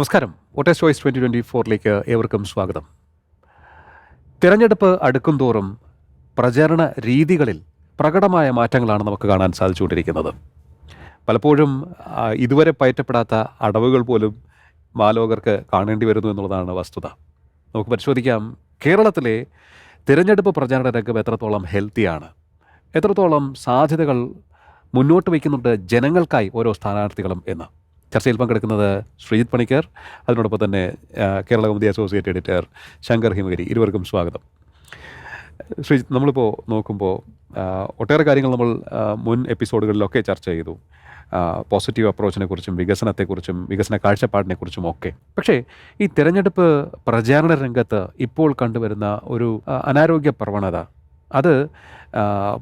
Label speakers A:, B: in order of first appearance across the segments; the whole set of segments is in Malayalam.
A: നമസ്കാരം. വോട്ടേഴ്സ് ചോയ്സ് ട്വന്റി ട്വന്റി ഫോറിലേക്ക് ഏവർക്കും സ്വാഗതം. തിരഞ്ഞെടുപ്പ് അടുക്കും തോറും പ്രചരണ രീതികളിൽ പ്രകടമായ മാറ്റങ്ങളാണ് നമുക്ക് കാണാൻ സാധിച്ചുകൊണ്ടിരിക്കുന്നത്. പലപ്പോഴും ഇതുവരെ പയറ്റപ്പെടാത്ത അടവുകൾ പോലും മാലോകർക്ക് കാണേണ്ടി വരുന്നു എന്നുള്ളതാണ് വസ്തുത. നമുക്ക് പരിശോധിക്കാം. കേരളത്തിലെ തിരഞ്ഞെടുപ്പ് പ്രചാരണ രംഗം എത്രത്തോളം ഹെൽത്തിയാണ്? എത്രത്തോളം സാധ്യതകൾ മുന്നോട്ട് വയ്ക്കുന്നുണ്ട് ജനങ്ങൾക്കായി ഓരോ സ്ഥാനാർത്ഥികളും എന്ന്. ചർച്ചയിൽ പങ്കെടുക്കുന്നത് ശ്രീജിത് പണിക്കർ അതിനോടൊപ്പം തന്നെ കേരള കൗമുദി അസോസിയേറ്റ് എഡിറ്റർ ശങ്കർ ഹിമഗിരി. ഇരുവർക്കും സ്വാഗതം. ശ്രീജിത്ത് നമ്മളിപ്പോൾ നോക്കുമ്പോൾ ഒട്ടേറെ കാര്യങ്ങൾ നമ്മൾ മുൻ എപ്പിസോഡുകളിലൊക്കെ ചർച്ച ചെയ്തു. പോസിറ്റീവ് അപ്രോച്ചിനെ കുറിച്ചും വികസനത്തെക്കുറിച്ചും വികസന കാഴ്ചപ്പാടിനെക്കുറിച്ചും ഒക്കെ. പക്ഷേ ഈ തിരഞ്ഞെടുപ്പ് പ്രചാരണ രംഗത്ത് ഇപ്പോൾ കണ്ടുവരുന്ന ഒരു അനാരോഗ്യ പ്രവണത അത്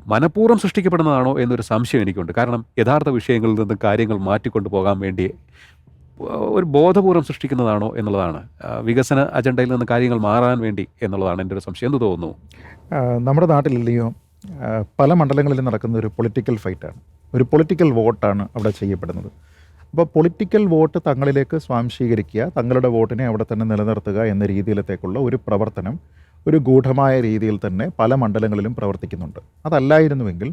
A: മനഃപൂർവം സൃഷ്ടിക്കപ്പെടുന്നതാണോ എന്നൊരു സംശയം എനിക്കുണ്ട്. കാരണം യഥാർത്ഥ വിഷയങ്ങളിൽ നിന്ന് കാര്യങ്ങൾ മാറ്റിക്കൊണ്ടു പോകാൻ വേണ്ടി ഒരു ബോധപൂർവം സൃഷ്ടിക്കുന്നതാണോ എന്നുള്ളതാണ്. വികസന അജണ്ടയിൽ നിന്ന് കാര്യങ്ങൾ മാറാൻ വേണ്ടി എന്നുള്ളതാണ് എന്റെ ഒരു സംശയം. എന്ന് തോന്നുന്നു?
B: നമ്മുടെ നാട്ടിലില്ലയോ പല മണ്ഡലങ്ങളിലും നടക്കുന്ന ഒരു പൊളിറ്റിക്കൽ ഫൈറ്റാണ്. ഒരു പൊളിറ്റിക്കൽ വോട്ടാണ് അവിടെ ചെയ്യപ്പെടുന്നത്. അപ്പോൾ പൊളിറ്റിക്കൽ വോട്ട് തങ്ങളിലേക്ക് സ്വാംശീകരിക്കുക തങ്ങളുടെ വോട്ടിനെ അവിടെ തന്നെ നിലനിർത്തുക എന്ന രീതിയിലത്തേക്കുള്ള ഒരു പ്രവർത്തനം ഒരു ഗൂഢമായ രീതിയിൽ തന്നെ പല മണ്ഡലങ്ങളിലും പ്രവർത്തിക്കുന്നുണ്ട്. അതല്ലായിരുന്നുവെങ്കിൽ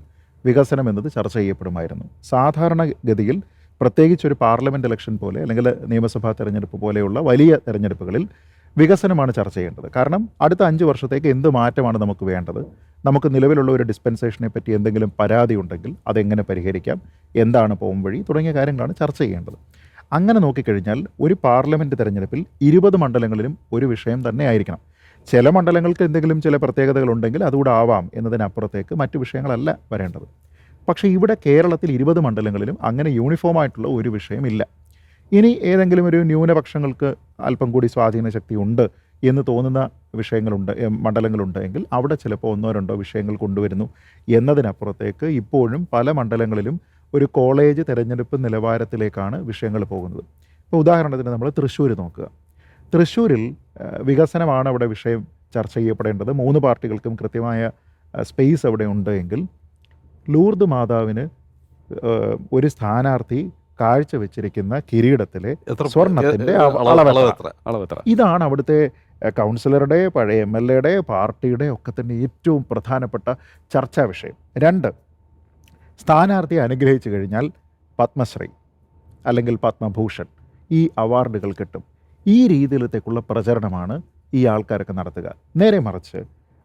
B: വികസനം എന്നത് ചർച്ച ചെയ്യപ്പെടുമായിരുന്നു. സാധാരണഗതിയിൽ പ്രത്യേകിച്ച് ഒരു പാർലമെന്റ് ഇലക്ഷൻ പോലെ അല്ലെങ്കിൽ നിയമസഭാ തെരഞ്ഞെടുപ്പ് പോലെയുള്ള വലിയ തെരഞ്ഞെടുപ്പുകളിൽ വികസനമാണ് ചർച്ച ചെയ്യേണ്ടത്. കാരണം അടുത്ത അഞ്ച് വർഷത്തേക്ക് എന്ത് മാറ്റമാണ് നമുക്ക് വേണ്ടത്? നമുക്ക് നിലവിലുള്ള ഒരു ഡിസ്പെൻസേഷനെ പറ്റി എന്തെങ്കിലും പരാതി ഉണ്ടെങ്കിൽ അതെങ്ങനെ പരിഹരിക്കാം? എന്താണ് പോം വഴി? തുടങ്ങിയ കാര്യങ്ങളാണ് ചർച്ച ചെയ്യേണ്ടത്. അങ്ങനെ നോക്കിക്കഴിഞ്ഞാൽ ഒരു പാർലമെന്റ് തെരഞ്ഞെടുപ്പിൽ ഇരുപത് മണ്ഡലങ്ങളിലും ഒരു വിഷയം തന്നെ ആയിരിക്കണം ചില മണ്ഡലങ്ങൾക്ക് എന്തെങ്കിലും ചില പ്രത്യേകതകളുണ്ടെങ്കിൽ അതുകൂടെ ആവാം എന്നതിനപ്പുറത്തേക്ക് മറ്റു വിഷയങ്ങളല്ല വരേണ്ടത്. പക്ഷേ ഇവിടെ കേരളത്തിൽ ഇരുപത് മണ്ഡലങ്ങളിലും അങ്ങനെ യൂണിഫോം ആയിട്ടുള്ള ഒരു വിഷയമില്ല. ഇനി ഏതെങ്കിലും ഒരു ന്യൂനപക്ഷങ്ങൾക്ക് അല്പം കൂടി സ്വാധീന ശക്തി ഉണ്ട് എന്ന് തോന്നുന്ന വിഷയങ്ങളുണ്ട് മണ്ഡലങ്ങളുണ്ട് എങ്കിൽ അവിടെ ചിലപ്പോൾ ഒന്നോ രണ്ടോ വിഷയങ്ങൾ കൊണ്ടുവരുന്നു എന്നതിനപ്പുറത്തേക്ക് ഇപ്പോഴും പല മണ്ഡലങ്ങളിലും ഒരു കോളേജ് തിരഞ്ഞെടുപ്പ് നിലവാരത്തിലേക്കാണ് വിഷയങ്ങൾ പോകുന്നത്. ഇപ്പോൾ ഉദാഹരണത്തിന് നമ്മൾ തൃശ്ശൂർ നോക്കുക. തൃശ്ശൂരിൽ വികസനമാണ് അവിടെ വിഷയം ചർച്ച ചെയ്യപ്പെടേണ്ടത്. മൂന്ന് പാർട്ടികൾക്കും കൃത്യമായ സ്പേസ് അവിടെ ഉണ്ട് എങ്കിൽ ലൂർദ് മാതാവിന് ഒരു സ്ഥാനാർത്ഥി കാഴ്ചവെച്ചിരിക്കുന്ന കിരീടത്തിലെ
C: സ്വർണത്തിന്റെ?
A: അളവെത്ര?
B: ഇതാണ് അവിടുത്തെ കൗൺസിലറുടെ പഴയ എം എൽ എയുടെ പാർട്ടിയുടെ ഒക്കെ തന്നെ ഏറ്റവും പ്രധാനപ്പെട്ട ചർച്ചാ വിഷയം. രണ്ട് സ്ഥാനാർത്ഥിയെ അനുഗ്രഹിച്ചു കഴിഞ്ഞാൽ പത്മശ്രീ അല്ലെങ്കിൽ പത്മഭൂഷൺ ഈ അവാർഡുകൾ കിട്ടും. ഈ രീതിയിലത്തേക്കുള്ള പ്രചരണമാണ് ഈ ആൾക്കാരൊക്കെ നടത്തുക. നേരെ മറിച്ച്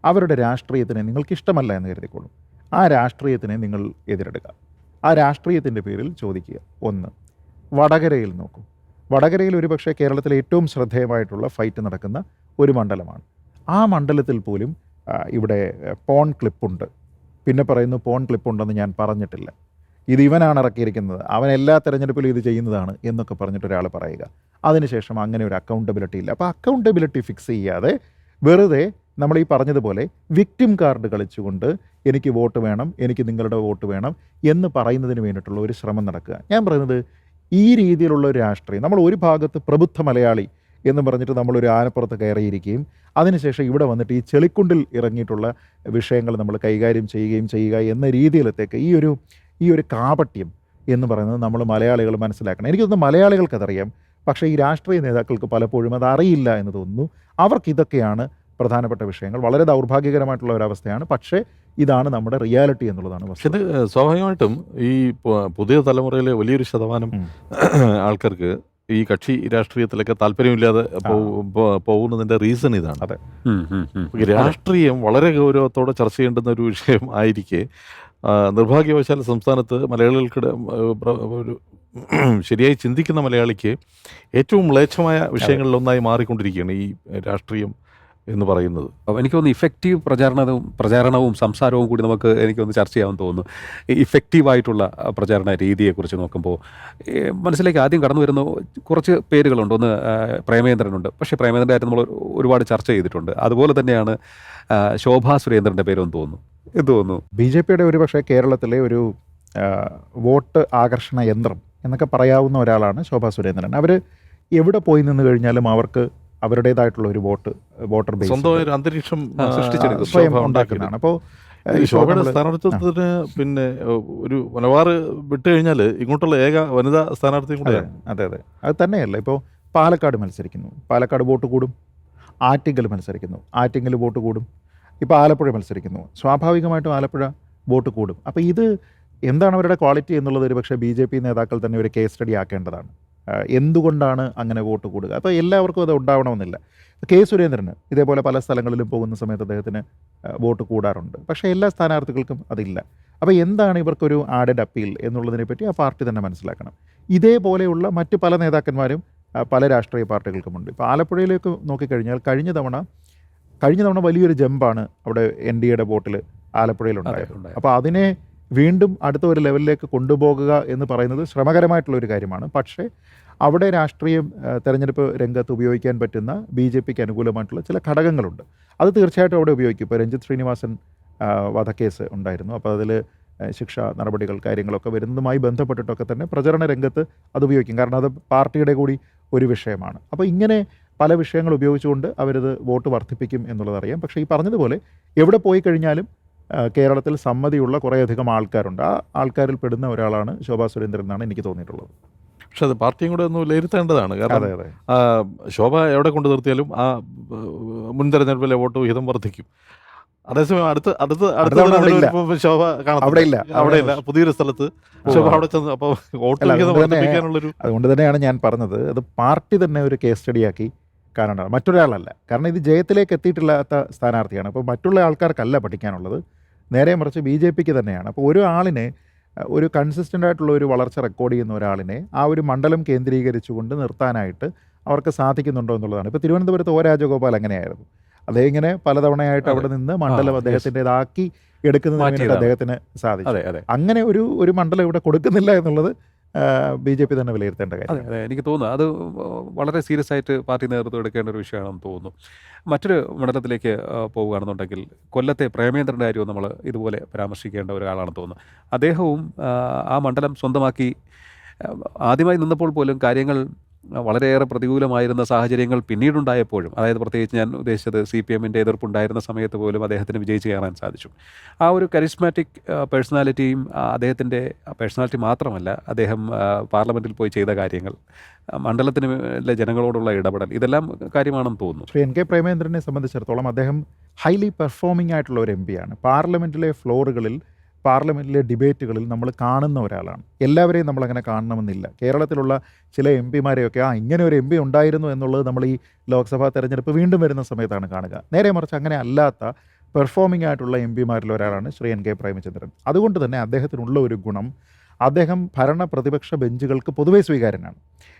B: അവരുടെ രാഷ്ട്രീയത്തിനെ നിങ്ങൾക്ക് ഇഷ്ടമല്ല എന്ന് കരുതിക്കൊള്ളും ആ രാഷ്ട്രീയത്തിനെ നിങ്ങൾ എതിരിടുക. ആ രാഷ്ട്രീയത്തിന്റെ പേരിൽ ചോദിക്കുക. ഒന്ന് വടകരയിൽ നോക്കൂ. വടകരയിൽ ഒരുപക്ഷെ കേരളത്തിലെ ഏറ്റവും ശ്രദ്ധേയമായിട്ടുള്ള ഫൈറ്റ് നടക്കുന്ന ഒരു മണ്ഡലമാണ്. ആ മണ്ഡലത്തിൽ പോലും ഇവിടെ പോൺ ക്ലിപ്പുണ്ട് പിന്നെ പറയുന്നു പോൺ ക്ലിപ്പുണ്ടെന്ന് ഞാൻ പറഞ്ഞിട്ടില്ല. ഇത് ഇവനാണ് ഇറക്കിയിരിക്കുന്നത്. അവൻ എല്ലാ തെരഞ്ഞെടുപ്പിലും ഇത് ചെയ്യുന്നതാണ് എന്നൊക്കെ പറഞ്ഞിട്ട് ഒരാൾ പറയുക. അതിനുശേഷം അങ്ങനെ ഒരു അക്കൗണ്ടബിലിറ്റി ഇല്ല. അപ്പോൾ അക്കൗണ്ടബിലിറ്റി ഫിക്സ് ചെയ്യാതെ വെറുതെ നമ്മൾ ഈ പറഞ്ഞതുപോലെ വിക്ടിം കാർഡ് കളിച്ചുകൊണ്ട് എനിക്ക് വോട്ട് വേണം എനിക്ക് നിങ്ങളുടെ വോട്ട് വേണം എന്ന് പറയുന്നതിന് വേണ്ടിയിട്ടുള്ള ഒരു ശ്രമം നടക്കുക. ഞാൻ പറയുന്നത് ഈ രീതിയിലുള്ള ഒരു രാഷ്ട്രീയം നമ്മൾ ഒരു ഭാഗത്ത് പ്രബുദ്ധ മലയാളി എന്ന് പറഞ്ഞിട്ട് നമ്മളൊരു ആനപ്പുറത്ത് കയറിയിരിക്കുകയും അതിനുശേഷം ഇവിടെ വന്നിട്ട് ഈ ചെളിക്കുണ്ടിൽ ഇറങ്ങിയിട്ടുള്ള വിഷയങ്ങൾ നമ്മൾ കൈകാര്യം ചെയ്യുകയും ചെയ്യുക എന്ന രീതിയിലത്തേക്ക് ഈ ഒരു ഈ ഒരു കാപട്യം എന്ന് പറയുന്നത് നമ്മൾ മലയാളികൾ മനസ്സിലാക്കണം. എനിക്കൊന്ന് മലയാളികൾക്കതറിയാം. പക്ഷേ ഈ രാഷ്ട്രീയ നേതാക്കൾക്ക് പലപ്പോഴും അത് അറിയില്ല എന്ന് തോന്നുന്നു. അവർക്ക് ഇതൊക്കെയാണ് പ്രധാനപ്പെട്ട വിഷയങ്ങൾ. വളരെ ദൗർഭാഗ്യകരമായിട്ടുള്ള ഒരവസ്ഥയാണ്. പക്ഷേ ഇതാണ് നമ്മുടെ റിയാലിറ്റി എന്നുള്ളതാണ്
C: പക്ഷെ ഇത് സ്വാഭാവികമായിട്ടും ഈ പുതിയ തലമുറയിലെ വലിയൊരു ശതമാനം ആൾക്കാർക്ക് ഈ കക്ഷി രാഷ്ട്രീയത്തിലൊക്കെ താല്പര്യമില്ലാതെ പോകുന്നതിന്റെ റീസൺ ഇതാണ്.
B: അതെ.
C: രാഷ്ട്രീയം വളരെ ഗൗരവത്തോടെ ചർച്ച ചെയ്യേണ്ടുന്ന ഒരു വിഷയം ആയിരിക്കെ നിർഭാഗ്യവശാൽ സംസ്ഥാനത്ത് മലയാളികൾക്കിടെ ഒരു ശരിയായി ചിന്തിക്കുന്ന മലയാളിക്ക് ഏറ്റവും മ്ലേച്ഛമായ വിഷയങ്ങളിലൊന്നായി മാറിക്കൊണ്ടിരിക്കുകയാണ് ഈ രാഷ്ട്രീയം എന്ന് പറയുന്നത്.
A: അപ്പോൾ എനിക്ക് തോന്നുന്നു ഇഫക്റ്റീവ് പ്രചാരണവും പ്രചാരണവും സംസാരവും കൂടി നമുക്ക് എനിക്കൊന്ന് ചർച്ച ചെയ്യാമെന്ന് തോന്നുന്നു. ഇഫക്റ്റീവായിട്ടുള്ള പ്രചാരണ രീതിയെക്കുറിച്ച് നോക്കുമ്പോൾ മനസ്സിലേക്ക് ആദ്യം കടന്നു വരുന്ന കുറച്ച് പേരുകളുണ്ട്. ഒന്ന് പ്രേമേന്ദ്രനുണ്ട്. പക്ഷേ പ്രേമേന്ദ്രന്റെ കാര്യം നമ്മൾ ഒരുപാട് ചർച്ച ചെയ്തിട്ടുണ്ട്. അതുപോലെ തന്നെയാണ് ശോഭാ സുരേന്ദ്രന്റെ പേരെന്ന് തോന്നുന്നു. എന്ന് തോന്നുന്നു?
B: ബി ജെ പിയുടെ ഒരു പക്ഷേ കേരളത്തിലെ ഒരു വോട്ട് ആകർഷണ യന്ത്രം എന്നൊക്കെ പറയാവുന്ന ഒരാളാണ് ശോഭാ സുരേന്ദ്രൻ. അവർ എവിടെ പോയി നിന്ന് കഴിഞ്ഞാലും അവർക്ക് അവരുടേതായിട്ടുള്ള ഒരു വോട്ട് വോട്ടർ ബേസ്
C: അന്തരീക്ഷം
B: സ്വയം ഉണ്ടാക്കുന്നതാണ്. അപ്പോൾ
C: ശോഭയുടെ സ്ഥാനാർത്ഥിത്വത്തിന് പിന്നെ ഒരു മലബാർ വിട്ട് കഴിഞ്ഞാൽ ഇങ്ങോട്ടുള്ള ഏക വനിതാ സ്ഥാനാർത്ഥി
B: കൂടെ
C: കൂടെയാണ്.
B: അതെ അതെ. അത് തന്നെയല്ല. ഇപ്പോൾ പാലക്കാട് മത്സരിക്കുന്നു. പാലക്കാട് വോട്ട് കൂടും. ആറ്റിങ്കൽ മത്സരിക്കുന്നു. ആറ്റിങ്കൽ വോട്ട് കൂടും. ഇപ്പോൾ ആലപ്പുഴ മത്സരിക്കുന്നു. സ്വാഭാവികമായിട്ടും ആലപ്പുഴ വോട്ട് കൂടും. അപ്പോൾ ഇത് എന്താണ് അവരുടെ ക്വാളിറ്റി എന്നുള്ളത് ഒരു പക്ഷേ ബി ജെ പി നേതാക്കൾ തന്നെ ഒരു കേസ് സ്റ്റഡി ആക്കേണ്ടതാണ്. എന്തുകൊണ്ടാണ് അങ്ങനെ വോട്ട് കൂടുക? അപ്പോൾ എല്ലാവർക്കും അത് ഉണ്ടാവണമെന്നില്ല. കെ സുരേന്ദ്രന് ഇതേപോലെ പല സ്ഥലങ്ങളിലും പോകുന്ന സമയത്ത് അദ്ദേഹത്തിന് വോട്ട് കൂടാറുണ്ട്. പക്ഷേ എല്ലാ സ്ഥാനാർത്ഥികൾക്കും അതില്ല. അപ്പോൾ എന്താണ് ഇവർക്കൊരു ആഡഡ് അപ്പീൽ എന്നുള്ളതിനെ പറ്റി ആ പാർട്ടി തന്നെ മനസ്സിലാക്കണം. ഇതേപോലെയുള്ള മറ്റ് പല നേതാക്കന്മാരും പല രാഷ്ട്രീയ പാർട്ടികൾക്കുമുണ്ട് ഇപ്പോൾ ആലപ്പുഴയിലേക്ക് നോക്കിക്കഴിഞ്ഞാൽ കഴിഞ്ഞ തവണ കഴിഞ്ഞ തവണ വലിയൊരു ജമ്പാണ് അവിടെ എൻ ഡി എയുടെ വോട്ടിൽ ആലപ്പുഴയിലുണ്ടായത് അപ്പോൾ അതിനെ വീണ്ടും അടുത്ത ഒരു ലെവലിലേക്ക് കൊണ്ടുപോകുക എന്ന് പറയുന്നത് ശ്രമകരമായിട്ടുള്ള ഒരു കാര്യമാണ്. പക്ഷേ അവിടെ രാഷ്ട്രീയം തെരഞ്ഞെടുപ്പ് രംഗത്ത് ഉപയോഗിക്കാൻ പറ്റുന്ന ബി ജെ പിക്ക് അനുകൂലമായിട്ടുള്ള ചില ഘടകങ്ങളുണ്ട്. അത് തീർച്ചയായിട്ടും അവിടെ ഉപയോഗിക്കും. ഇപ്പോൾ രഞ്ജിത്ത് ശ്രീനിവാസൻ വധക്കേസ് ഉണ്ടായിരുന്നു. അപ്പോൾ അതിൽ ശിക്ഷ നടപടികൾ കാര്യങ്ങളൊക്കെ വരുന്നതുമായി ബന്ധപ്പെട്ടിട്ടൊക്കെ തന്നെ പ്രചരണ രംഗത്ത് അത് ഉപയോഗിക്കും. കാരണം അത് പാർട്ടിയുടെ കൂടി ഒരു വിഷയമാണ്. അപ്പോൾ ഇങ്ങനെ പല വിഷയങ്ങൾ ഉപയോഗിച്ചുകൊണ്ട് അവരത് വോട്ട് വർദ്ധിപ്പിക്കും എന്നുള്ളതറിയാം പക്ഷേ ഈ പറഞ്ഞതുപോലെ എവിടെ പോയി കഴിഞ്ഞാലും കേരളത്തിൽ സമ്മതിയുള്ള കുറേയധികം ആൾക്കാരുണ്ട്. ആ ആൾക്കാരിൽ പെടുന്ന ഒരാളാണ് ശോഭാ സുരേന്ദ്രൻ എന്നാണ് എനിക്ക് തോന്നിയിട്ടുള്ളത്.
C: പക്ഷെ അത് പാർട്ടിയും കൂടെ ഒന്ന് വിലയിരുത്തേണ്ടതാണ്. കാരണം ശോഭ എവിടെ കൊണ്ടു നിർത്തിയാലും ആ മുൻ തെരഞ്ഞെടുപ്പിലെ വോട്ട് വിഹിതം വർദ്ധിക്കും. അതേസമയം അടുത്ത് അടുത്ത് അടുത്ത ശോഭ.
B: അവിടെ ഇല്ല.
C: അവിടെ ഇല്ല. പുതിയൊരു സ്ഥലത്ത് ശോഭ അവിടെ ചെന്ന് അപ്പോൾ വോട്ട് വിഹിതം വർദ്ധിപ്പിക്കാനുള്ളൊരു
B: അതുകൊണ്ട് തന്നെയാണ് ഞാൻ പറഞ്ഞത്. അത് പാർട്ടി തന്നെ ഒരു കേസ് സ്റ്റഡിയാക്കി കാണേണ്ടത് മറ്റൊരാളല്ല. കാരണം ഇത് ജയത്തിലേക്ക് എത്തിയിട്ടില്ലാത്ത സ്ഥാനാർത്ഥിയാണ്. അപ്പോൾ മറ്റുള്ള ആൾക്കാർക്കല്ല പഠിക്കാനുള്ളത്. നേരെ മറിച്ച് ബി ജെ പിക്ക് തന്നെയാണ്. അപ്പോൾ ഒരു ആളിനെ ഒരു കൺസിസ്റ്റന്റ് ആയിട്ടുള്ള ഒരു വളർച്ച റെക്കോർഡ് ചെയ്യുന്ന ഒരാളിനെ ആ ഒരു മണ്ഡലം കേന്ദ്രീകരിച്ചുകൊണ്ട് നിർത്താനായിട്ട് അവർക്ക് സാധിക്കുന്നുണ്ടോ എന്നുള്ളതാണ്. ഇപ്പോൾ തിരുവനന്തപുരത്ത് ഓ രാജഗോപാൽ അങ്ങനെയായിരുന്നു. അദ്ദേഹം ഇങ്ങനെ പലതവണയായിട്ട് അവിടെ നിന്ന് മണ്ഡലം. അദ്ദേഹത്തിന്റെതാക്കി എടുക്കുന്നതിന് വേണ്ടിയിട്ട് അദ്ദേഹത്തിന് സാധിച്ചു. അങ്ങനെ ഒരു ഒരു മണ്ഡലം ഇവിടെ കൊടുക്കുന്നില്ല എന്നുള്ളത് ബി ജെ പി തന്നെ വിലയിരുത്തേണ്ട കാര്യം
A: അതെ എനിക്ക് തോന്നുന്നു. അത് വളരെ സീരിയസ് ആയിട്ട് പാർട്ടി നേതൃത്വം എടുക്കേണ്ട ഒരു വിഷയമാണെന്ന് തോന്നുന്നു. മറ്റൊരു മണ്ഡലത്തിലേക്ക് പോവുകയാണെന്നുണ്ടെങ്കിൽ കൊല്ലത്തെ പ്രേമേന്ദ്രന്റെ കാര്യവും നമ്മൾ ഇതുപോലെ പരാമർശിക്കേണ്ട ഒരാളാണെന്ന് തോന്നുന്നു. അദ്ദേഹവും ആ, മണ്ഡലം സ്വന്തമാക്കി ആദ്യമായി നിന്നപ്പോൾ പോലും കാര്യങ്ങൾ വളരെയേറെ പ്രതികൂലമായിരുന്ന സാഹചര്യങ്ങൾ പിന്നീടുണ്ടായപ്പോഴും അതായത് പ്രത്യേകിച്ച് ഞാൻ ഉദ്ദേശിച്ചത് സി പി എമ്മിന്റെ എതിർപ്പുണ്ടായിരുന്ന സമയത്ത് പോലും അദ്ദേഹത്തിന് വിജയിച്ച് കയറാൻ സാധിച്ചു. ആ ഒരു കരിസ്മാറ്റിക് പേഴ്സണാലിറ്റിയും അദ്ദേഹത്തിന്റെ പേഴ്സണാലിറ്റി മാത്രമല്ല അദ്ദേഹം പാർലമെന്റിൽ പോയി ചെയ്ത കാര്യങ്ങൾ മണ്ഡലത്തിലെ ജനങ്ങളോടുള്ള ഇടപെടൽ ഇതെല്ലാം കാര്യമാണെന്ന് തോന്നുന്നു.
B: ശ്രീ എൻ കെ പ്രേമേന്ദ്രനെ സംബന്ധിച്ചിടത്തോളം അദ്ദേഹം ഹൈലി പെർഫോമിംഗ് ആയിട്ടുള്ള ഒരു എം ആണ്. പാർലമെന്റിലെ ഫ്ലോറുകളിൽ പാർലമെന്റിലെ ഡിബേറ്റുകളിൽ നമ്മൾ കാണുന്ന ഒരാളാണ്. എല്ലാവരെയും നമ്മളങ്ങനെ കാണണമെന്നില്ല. കേരളത്തിലുള്ള ചില എം പിമാരെയൊക്കെ ആ ഇങ്ങനെ ഒരു എം പി ഉണ്ടായിരുന്നു എന്നുള്ളത് നമ്മൾ ഈ ലോക്സഭാ തെരഞ്ഞെടുപ്പ് വീണ്ടും വരുന്ന സമയത്താണ് കാണുക. നേരെ മറിച്ച് അങ്ങനെ അല്ലാത്ത പെർഫോമിംഗ് ആയിട്ടുള്ള എം പിമാരിൽ ഒരാളാണ് ശ്രീ എൻ കെ പ്രേമചന്ദ്രൻ. അതുകൊണ്ട് തന്നെ അദ്ദേഹത്തിനുള്ള ഒരു ഗുണം അദ്ദേഹം ഭരണ പ്രതിപക്ഷ ബെഞ്ചുകൾക്ക് പൊതുവേ സ്വീകാര്യനാണ്.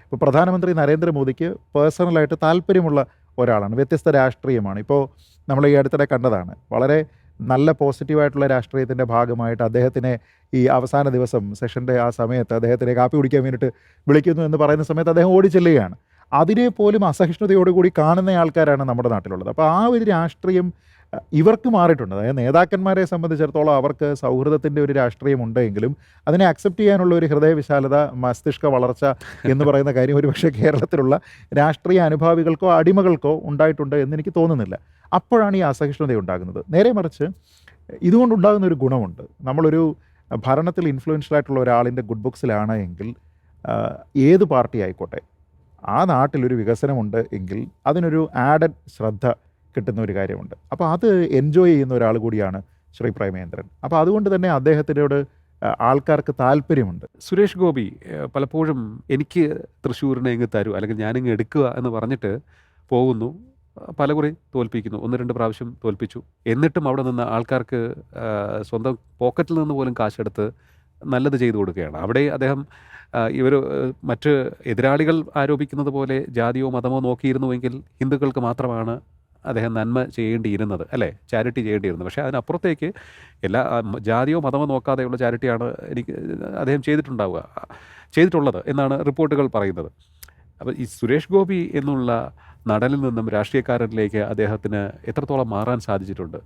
B: ഇപ്പോൾ പ്രധാനമന്ത്രി നരേന്ദ്രമോദിക്ക് പേഴ്സണലായിട്ട് താല്പര്യമുള്ള ഒരാളാണ്. വ്യത്യസ്ത രാഷ്ട്രീയമാണ്. ഇപ്പോൾ നമ്മൾ ഈ അടുത്തിടെ കണ്ടതാണ്. വളരെ നല്ല പോസിറ്റീവായിട്ടുള്ള രാഷ്ട്രീയത്തിന്റെ ഭാഗമായിട്ട് അദ്ദേഹത്തിനെ ഈ അവസാന ദിവസം സെഷന്റെ ആ സമയത്ത് അദ്ദേഹത്തിനെ കാപ്പി കുടിക്കാൻ വേണ്ടിയിട്ട് വിളിക്കുന്നു എന്ന് പറയുന്ന സമയത്ത് അദ്ദേഹം ഓടിച്ചെല്ലുകയാണ് അതിനെ പോലും അസഹിഷ്ണുതയോടുകൂടി കാണുന്ന ആൾക്കാരാണ് നമ്മുടെ നാട്ടിലുള്ളത്. അപ്പോൾ ആ ഒരു രാഷ്ട്രീയം ഇവർക്ക് മാറിയിട്ടുണ്ട്. അതായത് നേതാക്കന്മാരെ സംബന്ധിച്ചിടത്തോളം അവർക്ക് സൗഹൃദത്തിന്റെ ഒരു രാഷ്ട്രീയം ഉണ്ടെങ്കിലും അതിനെ അക്സെപ്റ്റ് ചെയ്യാനുള്ള ഒരു ഹൃദയവിശാലത മസ്തിഷ്ക വളർച്ച എന്ന് പറയുന്ന കാര്യം ഒരുപക്ഷെ കേരളത്തിലുള്ള രാഷ്ട്രീയ അനുഭാവികൾക്കോ അടിമകൾക്കോ ഉണ്ടായിട്ടുണ്ട് എന്ന് എനിക്ക് തോന്നുന്നില്ല. അപ്പോഴാണ് ഈ അസഹിഷ്ണുത ഉണ്ടാകുന്നത്. നേരെ മറിച്ച് ഇതുകൊണ്ടുണ്ടാകുന്ന ഒരു ഗുണമുണ്ട്. നമ്മളൊരു ഭരണത്തിൽ ഇൻഫ്ലുവൻഷ്യൽ ആയിട്ടുള്ള ഒരാളിന്റെ ഗുഡ് ബുക്സിലാണ് എങ്കിൽ ഏത് പാർട്ടി ആയിക്കോട്ടെ ആ നാട്ടിലൊരു വികസനമുണ്ട് എങ്കിൽ അതിനൊരു ആഡഡ് ശ്രദ്ധ കിട്ടുന്ന ഒരു കാര്യമുണ്ട്. അപ്പോൾ അത് എൻജോയ് ചെയ്യുന്ന ഒരാൾ കൂടിയാണ് ശ്രീ പ്രേമേന്ദ്രൻ. അപ്പോൾ അതുകൊണ്ട് തന്നെ അദ്ദേഹത്തിനോട് ആൾക്കാർക്ക് താല്പര്യമുണ്ട്.
A: സുരേഷ് ഗോപി പലപ്പോഴും എനിക്ക് തൃശ്ശൂരിനെ ഇങ്ങ് തരൂ അല്ലെങ്കിൽ ഞാനിങ്ങ് എടുക്കുക എന്ന് പറഞ്ഞിട്ട് പോകുന്നു. പലകുറി തോൽപ്പിക്കുന്നു. ഒന്ന് രണ്ട് പ്രാവശ്യം തോൽപ്പിച്ചു. എന്നിട്ടും അവിടെ നിന്ന് ആൾക്കാർക്ക് സ്വന്തം പോക്കറ്റിൽ നിന്ന് പോലും കാശെടുത്ത് നല്ലത് ചെയ്തു കൊടുക്കുകയാണ്. അവിടെ അദ്ദേഹം ഇവർ മറ്റ് എതിരാളികൾ ആരോപിക്കുന്നത് പോലെ ജാതിയോ മതമോ നോക്കിയിരുന്നുവെങ്കിൽ ഹിന്ദുക്കൾക്ക് മാത്രമാണ് അദ്ദേഹം നന്മ ചെയ്യേണ്ടിയിരുന്നത് അല്ലേ? ചാരിറ്റി ചെയ്യേണ്ടിയിരുന്നത് പക്ഷേ അതിനപ്പുറത്തേക്ക് എല്ലാ ജാതിയോ മതമോ നോക്കാതെയുള്ള ചാരിറ്റിയാണ് എനിക്ക് അദ്ദേഹം ചെയ്തിട്ടുണ്ടാവുക ചെയ്തിട്ടുള്ളത് എന്നാണ് റിപ്പോർട്ടുകൾ പറയുന്നത്. അപ്പോൾ ഈ സുരേഷ് ഗോപി എന്നുള്ള നടനിൽ നിന്നും രാഷ്ട്രീയക്കാരനിലേക്ക് അദ്ദേഹത്തിന് എത്രത്തോളം മാറാൻ സാധിച്ചിട്ടുണ്ട്?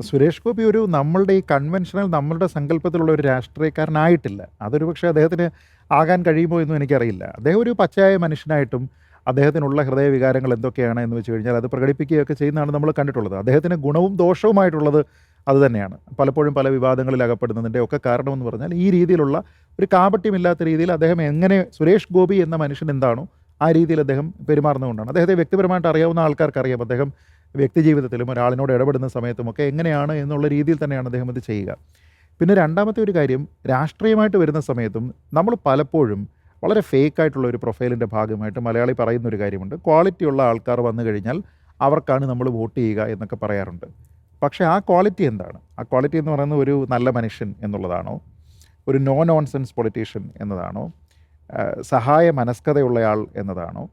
B: സുരേഷ് ഗോപി ഒരു നമ്മളുടെ ഈ കൺവെൻഷണൽ നമ്മളുടെ സങ്കല്പത്തിലുള്ള ഒരു രാഷ്ട്രീയക്കാരനായിട്ടില്ല. അതൊരു പക്ഷേ അദ്ദേഹത്തിന് ആകാൻ കഴിയുമോ എന്നും എനിക്കറിയില്ല. അദ്ദേഹം ഒരു പച്ചയായ മനുഷ്യനായിട്ടും അദ്ദേഹത്തിനുള്ള ഹൃദയവികാരങ്ങൾ എന്തൊക്കെയാണ് എന്ന് വെച്ച് കഴിഞ്ഞാൽ അത് പ്രകടിപ്പിക്കുകയൊക്കെ ചെയ്യുന്നതാണ് നമ്മൾ കണ്ടിട്ടുള്ളത്. അദ്ദേഹത്തിന് ഗുണവും ദോഷവുമായിട്ടുള്ളത് അത് തന്നെയാണ്. പലപ്പോഴും പല വിവാദങ്ങളിൽ അകപ്പെടുന്നതിന്റെ ഒക്കെ കാരണമെന്ന് പറഞ്ഞാൽ ഈ രീതിയിലുള്ള ഒരു കാപട്യമില്ലാത്ത രീതിയിൽ അദ്ദേഹം എങ്ങനെ സുരേഷ് ഗോപി എന്ന മനുഷ്യൻ എന്താണോ ആ രീതിയിൽ അദ്ദേഹം പെരുമാറുന്നതുകൊണ്ടാണ്. അദ്ദേഹത്തെ വ്യക്തിപരമായിട്ട് അറിയാവുന്ന ആൾക്കാർക്ക് അറിയാം. അദ്ദേഹം വ്യക്തിജീവിതത്തിലും ഒരാളിനോട് ഇടപെടുന്ന സമയത്തുമൊക്കെ എങ്ങനെയാണ് എന്നുള്ള രീതിയിൽ തന്നെയാണ് അദ്ദേഹം ഇത് ചെയ്യുക. പിന്നെ രണ്ടാമത്തെ ഒരു കാര്യം രാഷ്ട്രീയമായിട്ട് വരുന്ന സമയത്തും നമ്മൾ പലപ്പോഴും വളരെ ഫേക്ക് ആയിട്ടുള്ള ഒരു പ്രൊഫൈലിന്റെ ഭാഗമായിട്ട് മലയാളി പറയുന്ന ഒരു കാര്യമുണ്ട്. ക്വാളിറ്റി ഉള്ള ആൾക്കാർ വന്നു കഴിഞ്ഞാൽ അവർക്കാണ് നമ്മൾ വോട്ട് ചെയ്യുക എന്നൊക്കെ പറയാറുണ്ട്. പക്ഷേ ആ ക്വാളിറ്റി എന്താണ്? ആ ക്വാളിറ്റി എന്ന് പറയുന്നത് ഒരു നല്ല മനുഷ്യൻ എന്നുള്ളതാണോ? ഒരു നോ നോൺസെൻസ് പൊളിറ്റീഷ്യൻ എന്നതാണോ? സഹായ മനസ്കതയുള്ളയാൾ എന്നതാണോ?